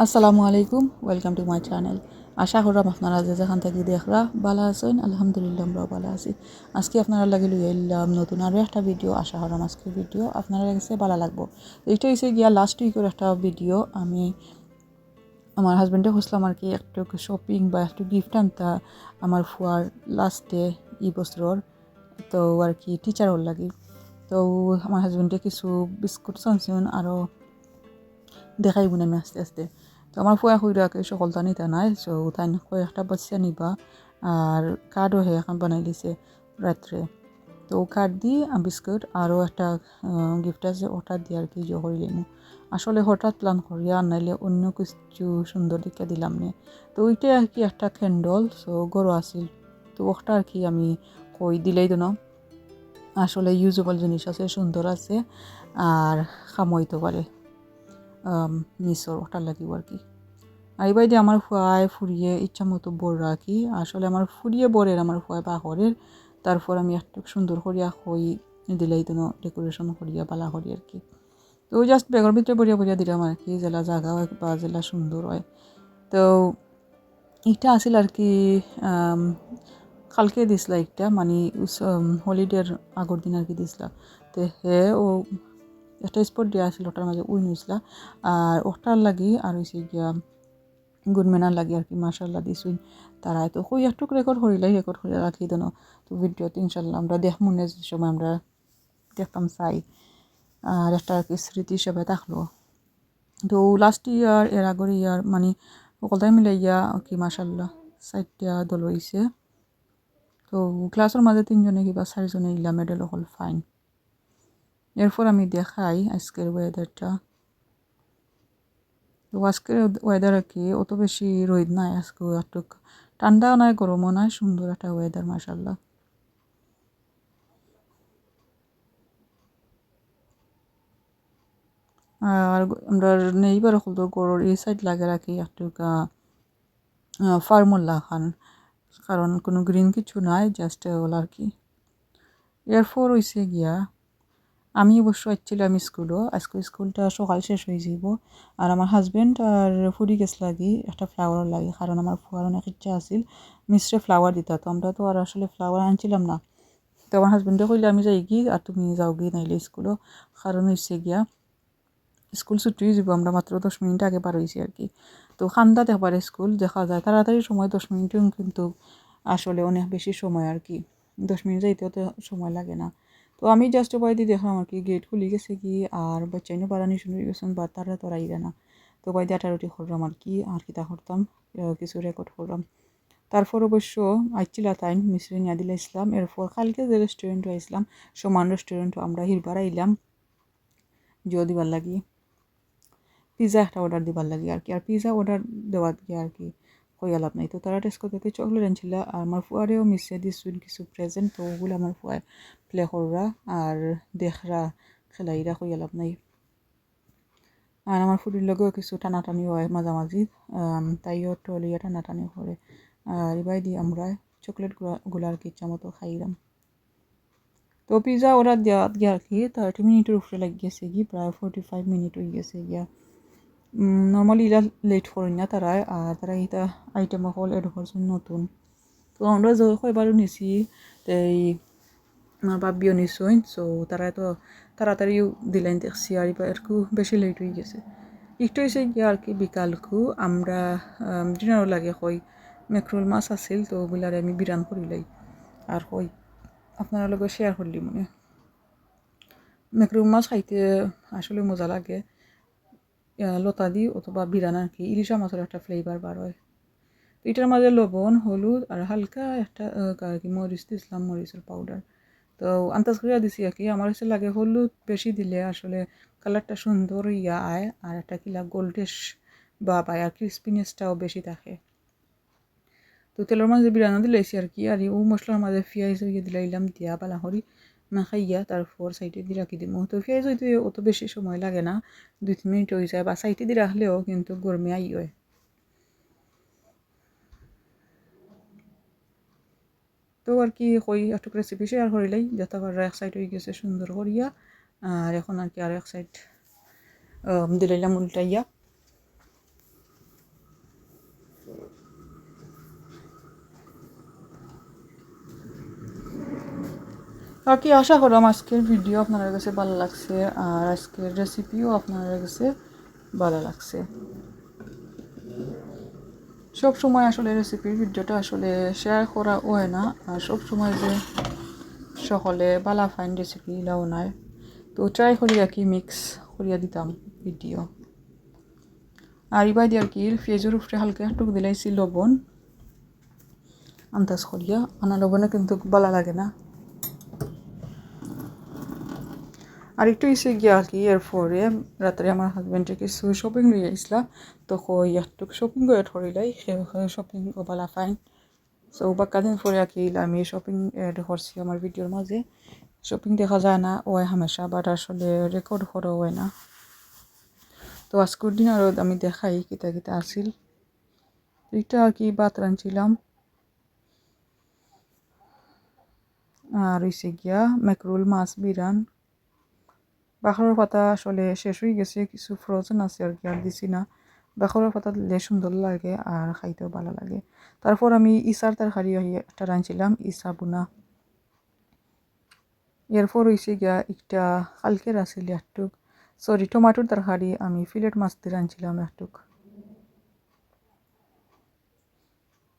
আসসালামু আলাইকুম welcome to my channel আশা করলাম আপনারা যে যেখান থেকে দেখরা ভালো আছেন, আলহামদুলিল্লাহ আমরাও ভালো আছি। আজকে আপনারা লাগে লুই এলাম নতুন আরও একটা ভিডিও আশা করলাম আজকে ভিডিও আপনারা কাছে ভালো লাগবো। এইটা হচ্ছে গিয়া লাস্ট উইকের একটা ভিডিও আমি আমার হাজব্যান্ডে খুঁজলাম আর কি, একটু শপিং বা একটু গিফট আনতা আমার ফুয়ার লাস্টে ই বছর তো আর কি টিচারও লাগি। তো আমার হাজব্যান্ডে কিছু বিস্কুট চানছেন আরও দেখাই বুনে আমি আস্তে আস্তে তো আমার ফুয়া খুঁড়াকে সকলটা নিতে নাই সো তাই একটা বাচ্চা নিবা আর কার্ডও হে এখন বানাই দিছে রাত্রে তো কার্ড দি বিস্কুট আরও একটা গিফট আছে ওটা দিয়ে আর কি জো করিলাম আসলে হঠাৎ প্ল্যান করিয়া নাইলে অন্য কিছু সুন্দর দিকে দিলাম নে তো ওইটাই আর কি একটা ক্যান্ডল সো গরু আসিল তো ওটা আর কি আমি কই দিলেই তো আসলে ইউজেবল জিনিস আছে সুন্দর আছে আর খামইতে পারে মিশর ওটা লাগিব আর কি। আর এবার দিয়ে আমার ফুয়ায় ফুরিয়ে ইচ্ছা মতো বড় রাখি। আসলে আমার ফুরিয়ে বরের, আমার ফুয়ায় বাহরের। তারপর আমি একটু সুন্দর করিয়া হই, দিলেই তো ডেকোরেশন করিয়া বালা করি আর কি। তো জাস্ট বেগর ভিতরে বরিয়া বরিয়া দিলাম আর কি, জেলা জায়গা হয় বা জেলা সুন্দর হয়। তো এটা আসিল আর কি কালকে দিসলা একটা মানে হলিডের আগর দিন আর কি দিসলা তো হে, ও একটা স্পট দিয়া আছিল ওটার মাঝে উই নিছিলা আর ওটার লাগি আর হয়েছে গিয়া গুনমেনার লাগি আর কি মার্শাল্লাহ দিছুই তারা তো কই একটুক রেকর্ড করিলাই রেকর্ড করে রাখি দেন। তো ভিডিওতে ইনশাল্লাহ আমরা দেখমু নেক্সট সময় আমরা দেখতাম, চাই। আর একটা আর কি স্মৃতি হিসাবে থাকল। তো লাস্ট ইয়ার এর আগর ইয়ার মানে সকলটাই মিলে ইয়া কি মার্শাল্লাহ চারটা দল হয়েছে তো ক্লাসের মাঝে তিনজনে কিবা চারিজনে ইলা মেডেল হল ফাইন এরপর আমি দেখাই আজকের ওয়েদারটা তো আজকের ওয়েদার কি অত বেশি রোদ নাই আজকে একটু ঠান্ডাও নাই গরমও নাই সুন্দর একটা ওয়েদার মাসাল্লাহ আর আমরা নেইবার হল গরুর এই সাইড লাগে রাখি একটু ফার্মুলা খান কারণ কোনো গ্রিন কিছু নাই জাস্ট ওলা আর কি এরপর হয়েছে গিয়া আমি অবশ্য আমি স্কুলও আজকে স্কুলটা সকাল শেষ হয়ে যাব আর আমার হাজব্যান্ড আর ফুরি গেছ লাগি, একটা ফ্লাওয়ার লাগে, কারণ আমার ফুয়ার অনেক ইচ্ছা আছিল। মিশ্রে ফ্লাওয়ার দিতা, তো আমরা তো আর আসলে ফ্লাওয়ার আনছিলাম না। তো আমার হাজব্যান্ডে কইলে, আমি যাই গি, আর তুমি যাও গি, নাইলে স্কুলও কারণ হচ্ছে গিয়া স্কুল ছুটি যাব আমরা মাত্র দশ মিনিট আগে পার হয়েছি আর কি। তো খান্দা দেখবার স্কুল দেখা যায়, তাড়াতাড়ি সময় দশ মিনিট কিন্তু আসলে অনেক বেশি সময় আর কি। দশ মিনিট যাইতেও তো সময় লাগে না। তো আমি জাস্ট বাই দিয়ে দেখলাম আর কি গেট খুলি গেছে কি আর বাচ্চাইনও বাড়ানি শুনে গেছেন বা তারা তো আইরে না তো বাই দিয়ে আটারুটি করলাম আর কি আর কি তা করতাম কিছু রেকর্ড করলাম তারপর অবশ্য আইছিলা তাই মিশ্রি নিয়াদিলা ইসলাম এরপর কালকে যে রেস্টুরেন্টে আইসলাম সমান রেস্টুরেন্টও আমরা হিরবার আইলাম জিও দিবার লাগি পিজা একটা অর্ডার দিবার লাগি আর কি আর পিজা অর্ডার দেওয়ার গিয়ে আর কি কইয়া লাভ নাই। তো তারা টেস্ট করতে চকলেট আনছিল। আর আমার ফুয়ারেও মিশে দিছুন কিছু প্রেজেন্ট তো ওগুলো আমার ফুয়ায় প্লে আর দেখরা খেলাইরা কইয়া লাভ নাই। আর আমার ফুটির লগেও কিছু টানাটানি হয় মাঝামাঝি তাইও টলিয়া টানাটানি করে আর এবার দিয়ে আমরা চকলেটগুলা আর কি ইচ্ছা মতো খাইলাম তো পিজা অর্ডার দেওয়া গিয়া আর কি থার্টি মিনিটের উপরে লাগিয়েছে কি প্রায় ফোর্টি ফাইভ মিনিট হয়ে গেছে গিয়া। নর্মালি ইলা লেট করেন না তারা আর তারা এটা আইটেম হল এড করছেন নতুন তো আমরা যে কয়বারও নিছি এই আমার বাবিও নিছই সো তারা তো তাড়াতাড়িও দিলেন দেখছি আর এবার বেশি লেট হয়ে গেছে একটু হয়েছে গিয়ে আর কি বিকালকু আমরা ডিনারও লাগে কই মেকরোল মাছ আছিল তো ওগুলারে আমি বিরান করিলাই আর কই আপনার লগে শেয়ার করলি মানে মেকরুল মাছ খাইতে আসলে মজা লাগে লতা দি অথবা বিরান আর কি ইলিশা মাছের একটা ফ্লেভার বার হয়। তো এটার মাঝে লবণ, হলুদ আর হালকা একটা আর কি মরিচ দিয়েছিলাম মরিচের পাউডার তো আন্দাজ করে দিছি আর কি, আমার কাছে লাগে হলুদ বেশি দিলে আসলে কালারটা সুন্দর ইয়া আয় আর একটা কিলা গোল্ডেশ বা পায় আর ক্রিস্পিনেসটাও বেশি থাকে। তো তেলের মাঝে বিরানো দিলাইছি আর কি, আর ও মশলার মাঝে পিঁয়াজ হইয়ে দিলাইলাম দিয়া বালা করি মাখাইয়া তারপর সাইডে দিয়ে রাখি দিব তো পেঁয়াজ হইতে অত বেশি সময় লাগে না। দুই তিন মিনিট হয়ে যায় বা সাইডে দিয়ে রাখলেও কিন্তু গরমে আই হয়। তো আর কি কই একটু রেসিপি শেয়ার করিলাই যাতে আবার এক সাইড হয়ে গেছে সুন্দর করিয়া, আর এখন আর কি আর এক সাইড দিলাইলাম উল্টাইয়া। বাকি আশা করলাম আজকের ভিডিও আপনাদের কাছে ভালো লাগছে, আর আজকের রেসিপিও আপনাদের কাছে ভালো লাগছে। সব সময় আসলে রেসিপির ভিডিওটা আসলে শেয়ার করা হয় না, আর সব সময় যে সকলে বালা ফাইন রেসিপি লাও নাই। তো ট্রাই করি আর কি মিক্স করিয়া দিতাম ভিডিও আর ইবাই দিয়ে আর কি, পেঁয়াজের উপরে হালকা টুক দিলাইছি লবণ। আন্দাজ করিয়া, আনা লবণে কিন্তু ভালো লাগে না। আর একটু এসে গিয়া কি, এরপরে রাত্রে আমার হাজব্যান্ডে কিছু শপিং লইয়া আসলা। তো ইয়ারটুক শপিং করে ধরিলাই শপিং বালা ফাইন সো বাক্কা দিন পরে আর কি আমি শপিং এড করছি আমার ভিডিওর মাঝে। শপিং দেখা যায় না ওই হামেশা বাট আসলে রেকর্ড করা হয় না। তো আজকের দিন আরও আমি দেখাই কিতা কিতা আসিল এটা আর কি ভাত রাঁধছিলাম। আর হইছে গিয়া ম্যাকরোল মাছ, বিরান। বাখরের পাতা আসলে শেষ হয়ে গেছে, কিছু ফ্রোজেন আছে আর কি, আর দিছি না। বাখরের পাতা দিলে সুন্দর লাগে আর খাইতেও ভালো লাগে। তারপর আমি ইসার তার হারি একটা রাঁধছিলাম, ইসা বুনা। এরপর হয়েছে গিয়া একটা কালকের আসিল একটুক সরি টমাটোর তরকারি আমি ফিলেট মাছ দিয়ে রাঁধছিলাম একটুক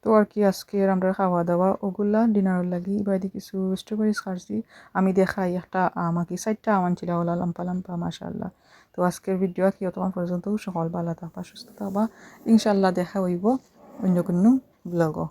তো আর কি আজকের আমরা খাওয়া দাওয়া ওগুলা ডিনারের লাগি বাইরে কিছু স্ট্রবেরিজ খাচ্ছি আমি দেখাই একটা আম আর কি চারটা আম আনছিল ওলা লম্পা লম্পা মাশাল্লাহ তো আজকের ভিডিও কি তোমার পর্যন্ত, সকল ভালো থাকবা, সুস্থ থাকবা। ইনশাল্লাহ দেখা হইব অন্য কোনো ব্লগও